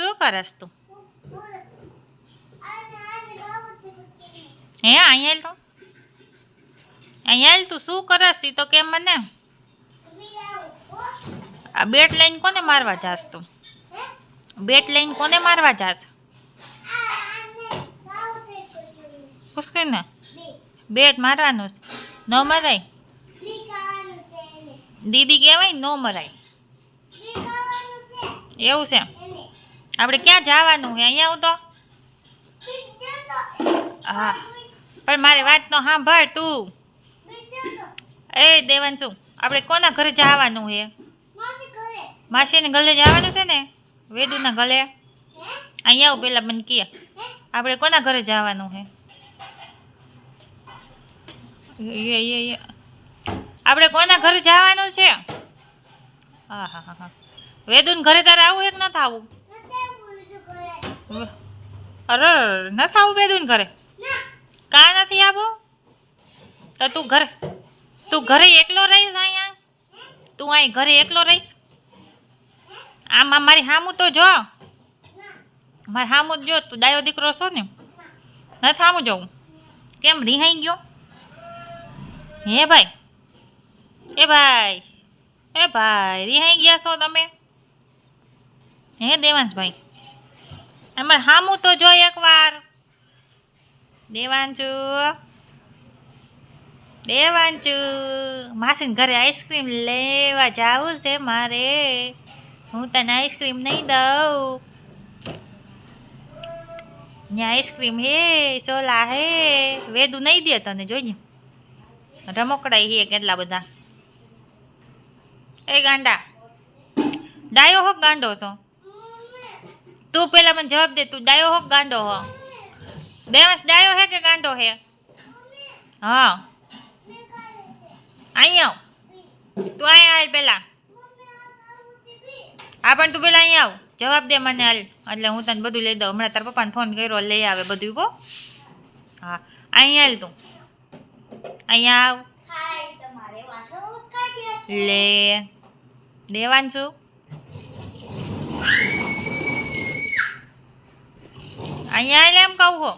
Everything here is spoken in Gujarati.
શું કરસ તું? હે અહીંયા તો. અહીંયા તું, શું કરસ એ તો કેમ મને? આ બેટ લઈને કોને મારવા જાસ તું? બેટ લઈને કોને મારવા જાસ? ને બેટ મારવાનું છે. ન મરાય? દીદી કહેવાય ન મરાય. એવું છે? આપણે ક્યાં જવાનું છે અહીંયા હું તો હા. પણ મારી વાત તો સાંભળ તું. એ દેવાંશુ, આપણે કોના ઘરે જવાનું છે માસીને ગલે જવાનું છે ને? વેદુના ગલે. અહીંયા આવું પેલા મને કહે. આપણે કોના ઘરે જવાનું છે આપણે કોના ઘરે જવાનું છે? હા હા હા હા. વેદુન ઘરે તારે આવું એક નથી આવું? અરે નથી આવું વેદુન ઘરે? કાં નથી આવું? તો તું ઘરે તું ઘરે એકલો રહીશ અહીંયા? તું અહીં ઘરે એકલો રહીશ? આમાં મારી હામું તો જો. મારે હામું જ જો તું ડાયો દીકરો છો ને? નથી હામું જવું. કેમ રિહાઈ ગયો? હે ભાઈ એ ભાઈ એ ભાઈ રિહાઈ ગયા છો તમે? હે દેવાંશભાઈ? અમારે હામું તો જોઈ એકવાર. દેવાંચુ દેવાંચુ માસીને ઘરે આઈસ્ક્રીમ લેવા જાવું છે મારે. હું તને આઈસ્ક્રીમ નહીં દઉં. ત્યાં આઈસ્ક્રીમ હે, સોલા હે. વેદુ નહીં દે તને જોઈને રમકડા હે કેટલા બધા. એ ગાંડા. ડાયો હો ગાંડો છો. તું પેલા મને જવાબ દે તું ડાયો હો ગાંડો હો? દેવાંશ ડાયો હે કે ગાંડો હે? હા. અહીંયા આવ. તું અહીંયા હાલ પેલા. હા પણ તું પેલા અહીંયા આવ. જવાબ દે મને હાલ. એટલે હું તને બધું લઈ દઉં. હમણાં તારા પપ્પાને ફોન કર્યો લઈ આવે બધું હો. હા. અહીંયા હાલ તું. અહીંયા આવ. લે. દેવાંશુ અહીંયા હાલ એમ કહું હો